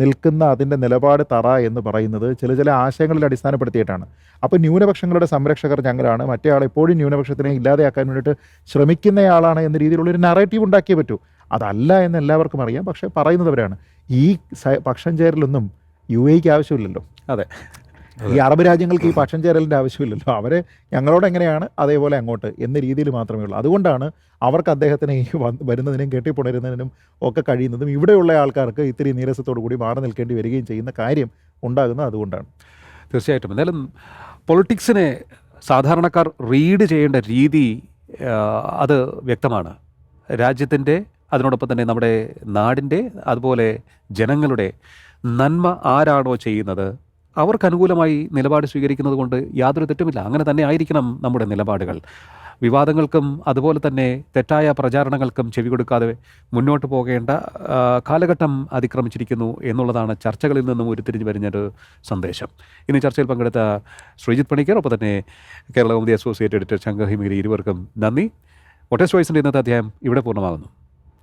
B: നിൽക്കുന്ന അതിന്റെ നിലപാട് തറ എന്ന് പറയുന്നത് ചില ചില ആശയങ്ങളിൽ അടിസ്ഥാനപ്പെടുത്തിയിട്ടാണ്. അപ്പോൾ ന്യൂനപക്ഷങ്ങളുടെ സംരക്ഷകർ ഞങ്ങളാണ്. മറ്റേ ആൾ എപ്പോഴും ന്യൂനപക്ഷത്തിനെ ഇല്ലാതെയാക്കാൻ വേണ്ടിയിട്ട് ശ്രമിക്കുന്നയാളാണ് എന്ന രീതിയിലുള്ളൊരു നറേറ്റീവ് ഉണ്ടാക്കിയേ പറ്റൂ. അതല്ല എന്ന് എല്ലാവർക്കും അറിയാം. പക്ഷേ പറയുന്നവരാണ് ഈ പക്ഷം ചേരലൊന്നും യു എക്ക് ആവശ്യമില്ലല്ലോ.
A: അതെ.
B: ഈ അറബ് രാജ്യങ്ങൾക്ക് ഈ പക്ഷം ചേരലിന്റെ ആവശ്യമില്ലല്ലോ. അവരെ ഞങ്ങളോട് എങ്ങനെയാണ് അതേപോലെ അങ്ങോട്ട് എന്ന രീതിയിൽ മാത്രമേ ഉള്ളൂ. അതുകൊണ്ടാണ് അവർക്ക് അദ്ദേഹത്തിന് ഈ വരുന്നതിനും കെട്ടിപ്പുണരുന്നതിനും ഒക്കെ കഴിയുന്നതും ഇവിടെയുള്ള ആൾക്കാർക്ക് ഇത്തിരി നീരസത്തോടു കൂടി മാറി നിൽക്കേണ്ടി വരികയും ചെയ്യുന്ന കാര്യം ഉണ്ടാകുന്നത് അതുകൊണ്ടാണ്.
A: തീർച്ചയായിട്ടും. എന്തായാലും പൊളിറ്റിക്സിനെ സാധാരണക്കാർ റീഡ് ചെയ്യേണ്ട രീതി അത് വ്യക്തമാണ്. രാജ്യത്തിന്റെ അതിനോടൊപ്പം തന്നെ നമ്മുടെ നാടിന്റെ അതുപോലെ ജനങ്ങളുടെ നന്മ ആരാണോ ചെയ്യുന്നത് അവർക്ക് അനുകൂലമായി നിലപാട് സ്വീകരിക്കുന്നത് കൊണ്ട് യാതൊരു തെറ്റുമില്ല. അങ്ങനെ തന്നെ ആയിരിക്കണം നമ്മുടെ നിലപാടുകൾ. വിവാദങ്ങൾക്കും അതുപോലെ തന്നെ തെറ്റായ പ്രചാരണങ്ങൾക്കും ചെവി കൊടുക്കാതെ മുന്നോട്ട് പോകേണ്ട കാലഘട്ടം അതിക്രമിച്ചിരിക്കുന്നു എന്നുള്ളതാണ് ചർച്ചകളിൽ നിന്നും ഉരുത്തിരിഞ്ഞ് വരുന്നൊരു സന്ദേശം. ഇന്ന് ചർച്ചയിൽ പങ്കെടുത്ത ശ്രീജിത് പണിക്കർ ഒപ്പം തന്നെ കേരള കൗമുദി അസോസിയേറ്റ് എഡിറ്റർ ശങ്കർ ഹിമിരി ഇരുവർക്കും നന്ദി. ഒട്ടേസ് വോയിസിന്റെ ഇന്നത്തെ അധ്യായം ഇവിടെ പൂർണമാകുന്നു.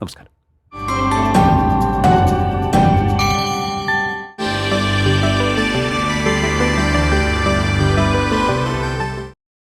A: നമസ്കാരം.